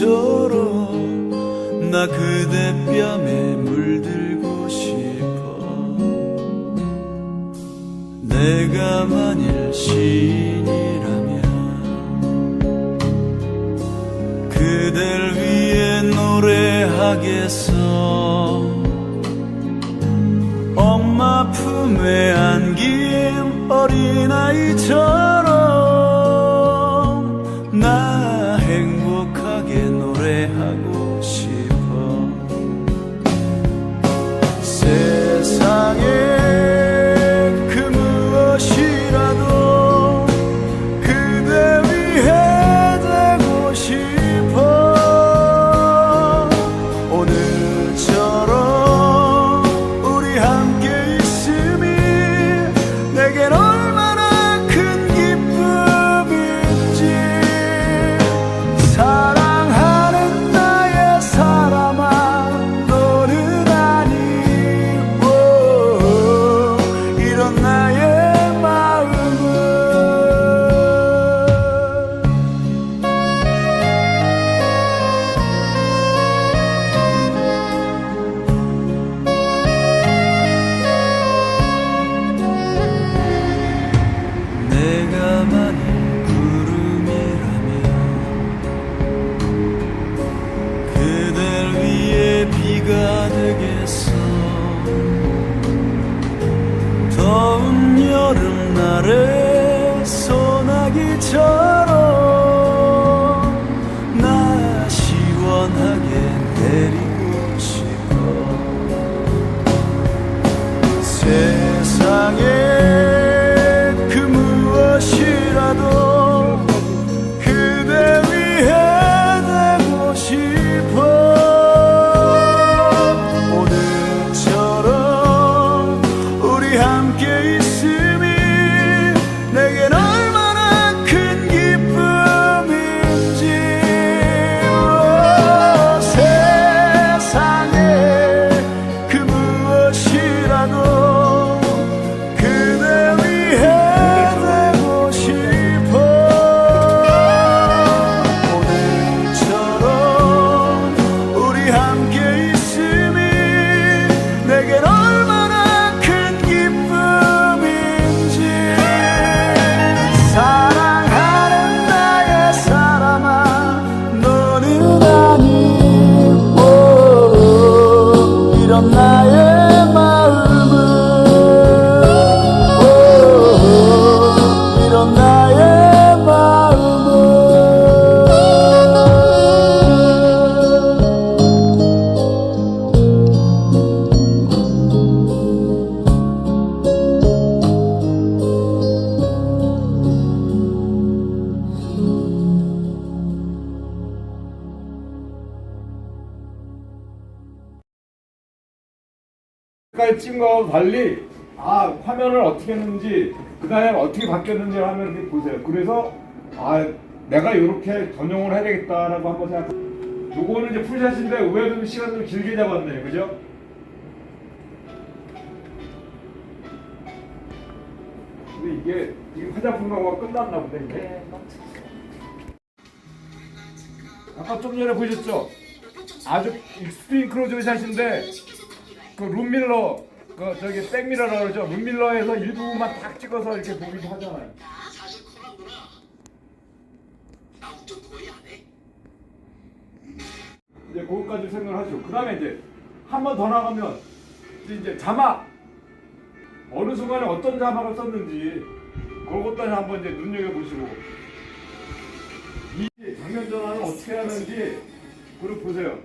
비처럼 나 그대 뺨에 물들고 싶어. 내가 만일 시인이라면 그댈 위해 노래하겠어. 엄마 품에 안긴 어린아이처럼 나를 소나기처럼 나 시원하게 내리고 싶어. 전에 찍은 거하고 달리 아 화면을 어떻게 했는지 그 다음에 어떻게 바뀌었는지 하면 이렇게 보세요. 그래서 아 내가 이렇게 전용을 해야 되겠다라고 한번 생각. 요거는 이제 풀샷인데 의외로 좀 시간 좀 길게 잡았네요, 그죠? 근데 이게 이게 화장품 광고가 끝났나 보네 이게. 네. 아까 좀 전에 보셨죠? 아주 익스트림 클로즈 샷인데 그 룸밀러 그 저기 백미러라고 그러죠? 룸밀러에서 일부만 딱 찍어서 이렇게 보기도 하잖아요. 이제 그것까지 생각을 하시고 그 다음에 이제 한 번 더 나가면 이제 이제 자막 어느 순간에 어떤 자막을 썼는지 그것도 한번 이제 눈여겨 보시고 이 장면 전환을 어떻게 하는지 그걸 보세요.